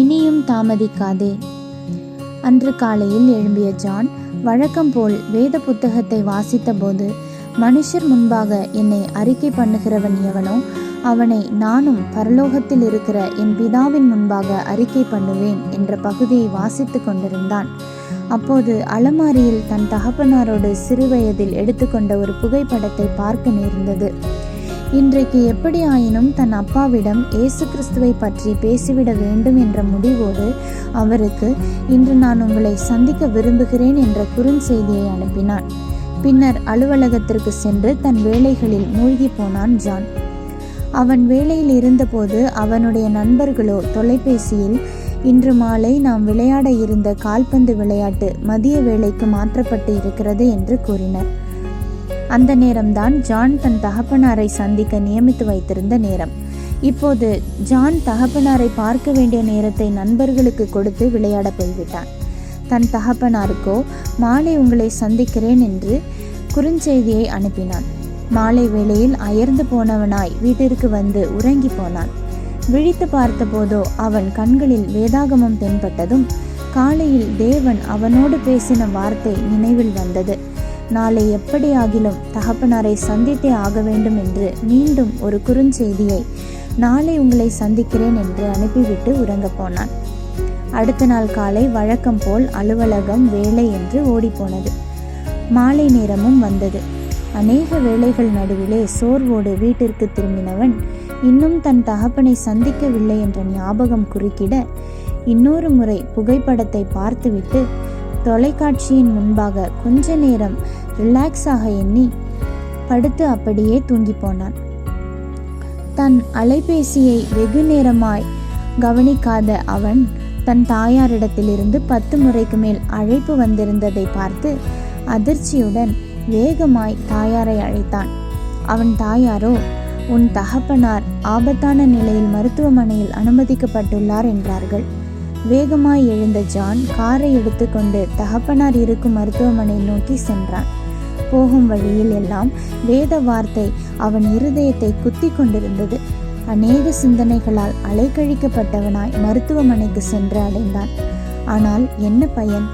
இனியும் தாமதிக்காதே. அன்று காலையில் எழும்பிய ஜான் வழக்கம் போல் வேத புத்தகத்தை வாசித்தபோது மனுஷர் முன்பாக என்னை அறிக்கை பண்ணுகிறவன் எவனோ அவனை நானும் பரலோகத்தில் இருக்கிற என் பிதாவின் முன்பாக அறிக்கை பண்ணுவேன் என்ற பகுதியை வாசித்து கொண்டிருந்தான். அப்போது அலமாரியில் தன் தகப்பனாரோடு சிறுவயதில் எடுத்துக்கொண்ட ஒரு புகைப்படத்தை பார்க்க நேர்ந்தது. இன்றைக்கு எப்படி ஆயினும் தன் அப்பாவிடம் இயேசு கிறிஸ்துவை பற்றி பேசிவிட வேண்டும் என்ற முடிவோடு அவருக்கு இன்று நான் உங்களை சந்திக்க விரும்புகிறேன் என்ற குறுஞ்செய்தியை அனுப்பினான். பின்னர் அலுவலகத்திற்கு சென்று தன் வேலைகளில் மூழ்கி போனான் ஜான். அவன் வேலையில் இருந்தபோது அவனுடைய நண்பர்களோ தொலைபேசியில் இன்று மாலை நாம் விளையாட இருந்த கால்பந்து விளையாட்டு மதிய வேலைக்கு மாற்றப்பட்டு இருக்கிறது என்று கூறினர். அந்த நேரம்தான் ஜான் தன் தகப்பனாரை சந்திக்க நியமித்து வைத்திருந்த நேரம். இப்போது ஜான் தகப்பனாரை பார்க்க வேண்டிய நேரத்தை நண்பர்களுக்கு கொடுத்து விளையாட போய்விட்டான். தன் தகப்பனாருக்கோ மாலை உங்களை சந்திக்கிறேன் என்று குறுஞ்செய்தியை அனுப்பினான். மாலை வேளையில் அயர்ந்து போனவனாய் வீட்டிற்கு வந்து உறங்கி போனான். விழித்து பார்த்தபோதோ அவன் கண்களில் வேதாகமம் தென்பட்டதும் காலையில் தேவன் அவனோடு பேசின வார்த்தை நினைவில் வந்தது. நாளை எப்படியாகிலும் தகப்பனாரை சந்தித்தே ஆக வேண்டும் என்று மீண்டும் ஒரு குறுஞ்செய்தியை நாளை உங்களை சந்திக்கிறேன் என்று அனுப்பிவிட்டு உறங்கப் போனான். அடுத்த நாள் காலை வழக்கம் போல் அலுவலகம் வேலை என்று ஓடிப்போனது. மாலை நேரமும் வந்தது. அநேக வேலைகள் நடுவிலே சோர்வோடு வீட்டிற்கு திரும்பினவன் இன்னும் தன் தகப்பனை சந்திக்கவில்லை என்ற ஞாபகம் குறுக்கிட இன்னொரு முறை புகைப்படத்தை பார்த்துவிட்டு தொலைக்காட்சியின் முன்பாக கொஞ்ச நேரம் ரிலாக்ஸாக எண்ணி படுத்து அப்படியே தூங்கி போனான். தன் அலைபேசியை வெகு நேரமாய் கவனிக்காத அவன் தன் தாயாரிடத்திலிருந்து பத்து முறைக்கு மேல் அழைப்பு வந்திருந்ததை பார்த்து அதிர்ச்சியுடன் வேகமாய் தாயாரை அழைத்தான். அவன் தாயாரோ உன் தகப்பனார் ஆபத்தான நிலையில் மருத்துவமனையில் அனுமதிக்கப்பட்டுள்ளார் என்றார்கள். வேகமாய் எழுந்த ஜான் காரை எடுத்துக்கொண்டு தகப்பனார் இருக்கும் மருத்துவமனை நோக்கி சென்றான். போகும் வழியில் எல்லாம் வேத வார்த்தை அவன் இருதயத்தை குத்தி கொண்டிருந்தது. அநேக சிந்தனைகளால் அலைக்கழிக்கப்பட்டவனாய் மருத்துவமனைக்கு சென்று அடைந்தான். ஆனால் என்ன பயன்?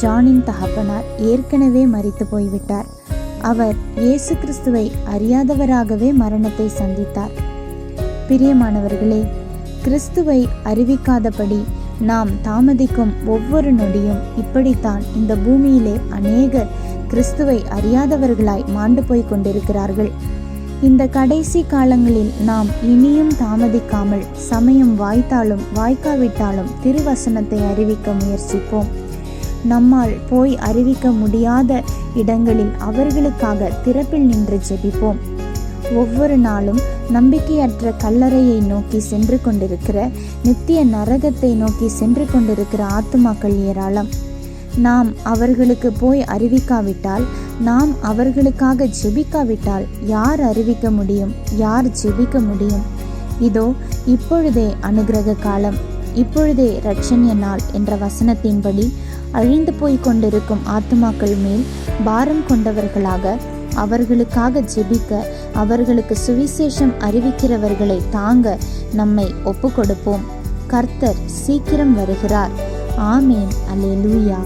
ஜானின் தகப்பனார் ஏற்கனவே மறித்து போய்விட்டார். அவர் இயேசு கிறிஸ்துவை அறியாதவராகவே மரணத்தை சந்தித்தார். பிரியமானவர்களே கிறிஸ்துவை அறிவிக்காதபடி நாம் தாமதிக்கும் ஒவ்வொரு நொடியும் இப்படித்தான் இந்த பூமியிலே அநேகர் கிறிஸ்துவை அறியாதவர்களாய் மாண்டு போய் கொண்டிருக்கிறார்கள். இந்த கடைசி காலங்களில் நாம் இனியும் தாமதிக்காமல் சமயம் வாய்த்தாலும் வாய்க்காவிட்டாலும் திருவசனத்தை அறிவிக்க முயற்சிப்போம். நம்மால் போய் அறிவிக்க முடியாத இடங்களில் அவர்களுக்காக திறப்பில் நின்று ஜெபிப்போம். ஒவ்வொரு நாளும் நம்பிக்கையற்ற கல்லறையை நோக்கி சென்று கொண்டிருக்கிற நித்திய நரகத்தை நோக்கி சென்று கொண்டிருக்கிற ஆத்துமாக்கள் ஏராளம். நாம் அவர்களுக்கு போய் அறிவிக்காவிட்டால் நாம் அவர்களுக்காக ஜெபிக்காவிட்டால் யார் அறிவிக்க முடியும்? யார் ஜெபிக்க முடியும்? இதோ இப்பொழுதே அனுகிரக காலம். இப்பொழுதே ரட்சண்ய நாள் என்ற வசனத்தின்படி அழிந்து போய் கொண்டிருக்கும் ஆத்துமாக்கள் மேல் பாரம் கொண்டவர்களாக அவர்களுக்காக ஜெபிக்க அவர்களுக்கு சுவிசேஷம் அறிவிக்கிறவர்களை தாங்க நம்மை ஒப்பு கொடுப்போம் கர்த்தர் சீக்கிரம் வருகிறார். ஆமேன். அல்லேலூயா.